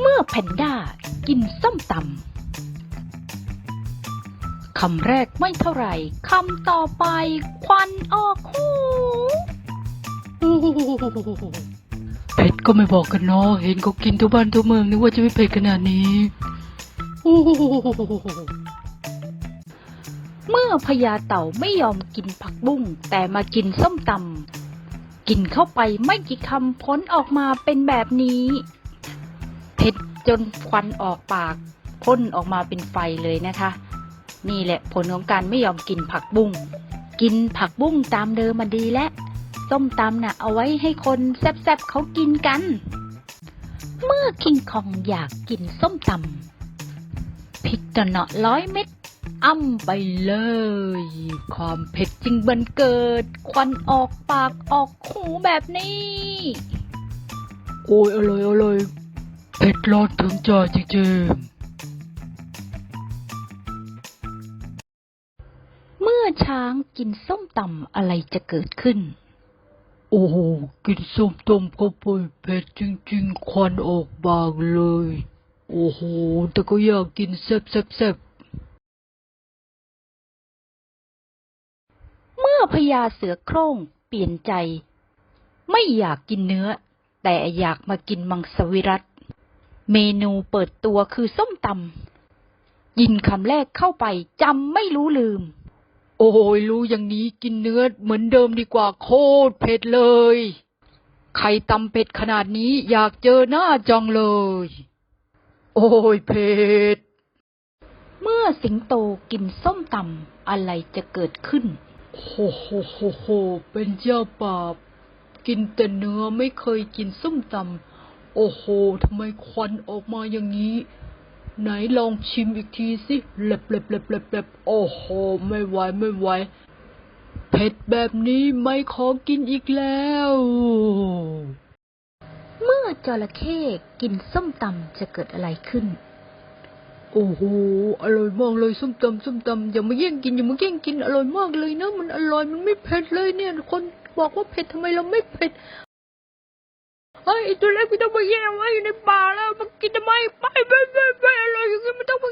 เมื่อแพนด้ากินส้มตำ คำแรกไม่เท่าไหร่ คำต่อไปควันออกหูเผ็ดก็ไม่บอกกันเนาะ เห็นเขากินทั่วบ้านทั่วเมืองนึกว่าจะไม่เผ็ดขนาดนี้ เมื่อพญาเต่าไม่ยอมกินผักบุ้งแต่มากินส้มตำ กินเข้าไปไม่กี่คำพ้นออกมาเป็นแบบนี้เผ็ด จนควันออกปากพ่นออกมาเป็นไฟเลยนะคะ นี่แหละผลของการไม่ยอมกินผักบุ้งกินผักบุ้งตามเดิมมาดีแล้วส้มตำน่ะเอาไว้ให้คนแซ่บๆเขากินกัน เมื่อคิงคองอยากกินส้มตำพริกตะเนาะร้อยเม็ดอ้ำไปเลย ความเผ็ดจึงบันเกิด ควันออกปากออกหูแบบนี้ โอ้ยอร่อยอร่อย เผ็ดร้อนถึงใจจริงเมื่อช้างกินส้มตำอะไรจะเกิดขึ้นๆโอ้โห กินส้มตำเข้าไปเผ็ดจริงๆ ควันออกบางเลย โอ้โห แต่ก็อยากกินแซ่บๆเมื่อพญาเสือโคร่งเปลี่ยนใจ ไม่อยากกินเนื้อ แต่อยากมากินมังสวิรัต เมนูเปิดตัวคือส้มตำยินคำแรกเข้าไปจำไม่รู้ลืม โอ้ยรู้อย่างนี้กินเนื้อเหมือนเดิมดีกว่าโคตรเผ็ดเลย ใครตำเผ็ดขนาดนี้อยากเจอหน้าจังเลย โอ้ยเผ็ด เมื่อสิงโตกินส้มตำอะไรจะเกิดขึ้น โหโหโหโหเป็นเจ้าป่าบกินแต่เนื้อไม่เคยกินส้มตำ โอ้โหทำไมควันออกมาอย่างนี้ ไหนลองชิมอีกทีสิเล็บเล็บเล็บเล็บเล็บโอ้โห ไม่ไหวไม่ไหวเผ็ดแบบนี้ไม่ขอกินอีกแล้ว เมื่อจระเข้กินส้มตำจะเกิดอะไรขึ้น โอ้โห อร่อยมากเลยส้มตำส้มตำอย่ามาแย่งกินอย่ามาแย่งกินอร่อยมากเลยนะ มันอร่อยมันไม่เผ็ดเลยเนี่ย คนบอกว่าเผ็ดทำไมเราไม่เผ็ด เฮ้ยไอ้ตัวเล็กไม่ต้องมาแย่งไว้อยู่ในป่าแล้วมากินทำไมไม่ไม่ไม่ไม่อร่อยอย่างนี้ไม่ต้องมาแย่ง